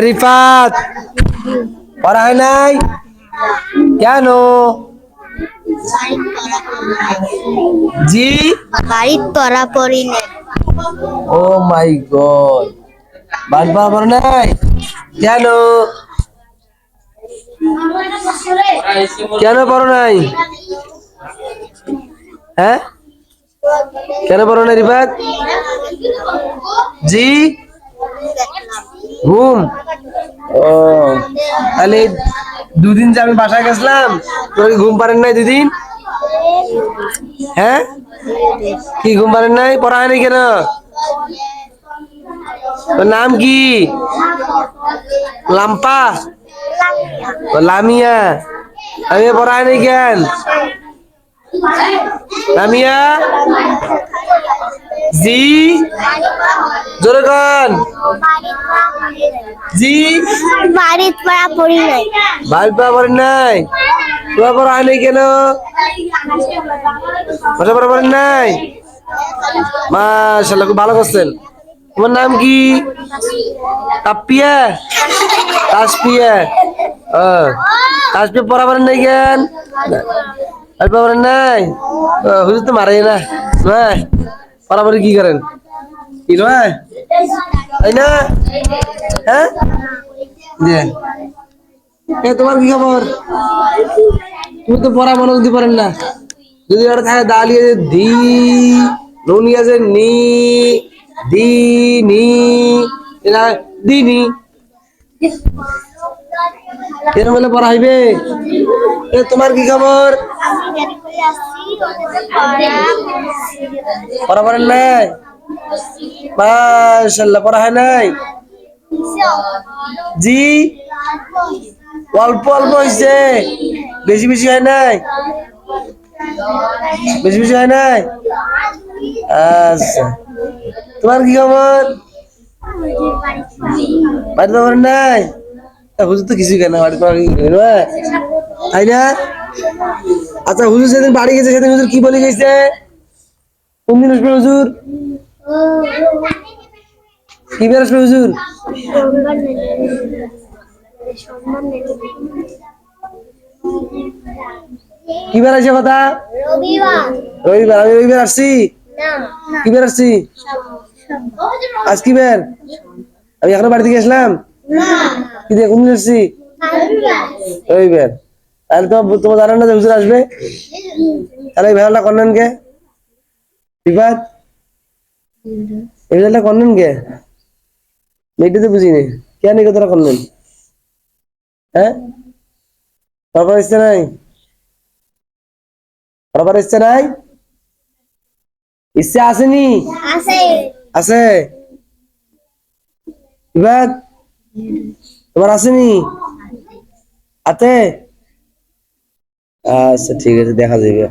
রিফাত পড়া হয় নাই? কেন? জি? বাড়ির পড়া পড়ি না। ও মাই গড। বালবা পড়া নাই? কেন? কেন পড়ো নাই? হ্যাঁ? কেন পড়ো নাই রিফাত? জি? ঘুম? ও, তাহলে দুদিন যে আমি বাসায় গেছিলাম, তোর ঘুম পারেন নাই দুদিন? হ্যাঁ? কি ঘুম পারেন নাই? পড়া হয়নি কেন? তোর নাম কি? লাম্পা? ও, লামিয়া। আমি পড়া হয়নি কেন? লামিয়া? জি? জোরে কন জি। বাড়ির পড়া পড়ি নাই। ভালো পাওয়া পারেন নাই? তোমার পড়া হয়নি কেন? ভাষা পড়া পারেন নাই? মাশাল্লাহ খুব ভালো করছেন। তোমার নাম কি? কাপ্পিয়া কাশপিয়া ও কাশপিয়া পড়া পারেন নাই কেন? পাওয়া পারেন নাই? হুজুর তো মারে না। নয় পড়াপড়ি কি করেন? তাই না হ্যাঁ? এ তোমার কি খবর? তুমি তো পড়া মনোযোগ দিতে পারেন না। যদি ওটা থাকে দাঁড়িয়ে দি নুনি আছে নি দি নি এরা দিনি এরকম হলে পড়া হইবে? এ তোমার কি খবর? পড়া। পড়েন নাই? মাশাল্লাহ পড়া হয় নাই? জি? অল্প অল্প হয়েছে বেশি বেশি হয় নাই? বেশি বেশি হয় নাই? আচ্ছা। তোমার কি খবর? বাড়িতে খবর নাই? হুজুর তো কিছুই কেন করে, না? তাই না? আচ্ছা হুজুর সেদিন বাড়ি গেছে সেদিন হুজুর কি বলে গেছে? কোন দিন হুজুর? কি বার আসবে হুজুর? কি বার আছে কথা রবিবার। রবিবার আমি রবিবার আসছি? কি বার আসছি? আজ কি বার? আমি এখনও বাড়ি থেকে আসলাম? কি দিয়ে কোন আসছি? রবিবার। তাহলে তো তোমার জানেন না যে হুজুর আসবে? তাহলে এই ভেড়াটা করলেন কে? বিপাত ভেড়াটা করলেন কে? মেয়েটা তো বুঝিনি। কেন এই কথাটা করলেন হ্যাঁ? বাবার ইচ্ছে নাই? বাবার ইচ্ছে নাই? ইচ্ছে আসেনি? আছে তোমার আসেনি? আতে? আচ্ছা ঠিক আছে দেখা যাবে।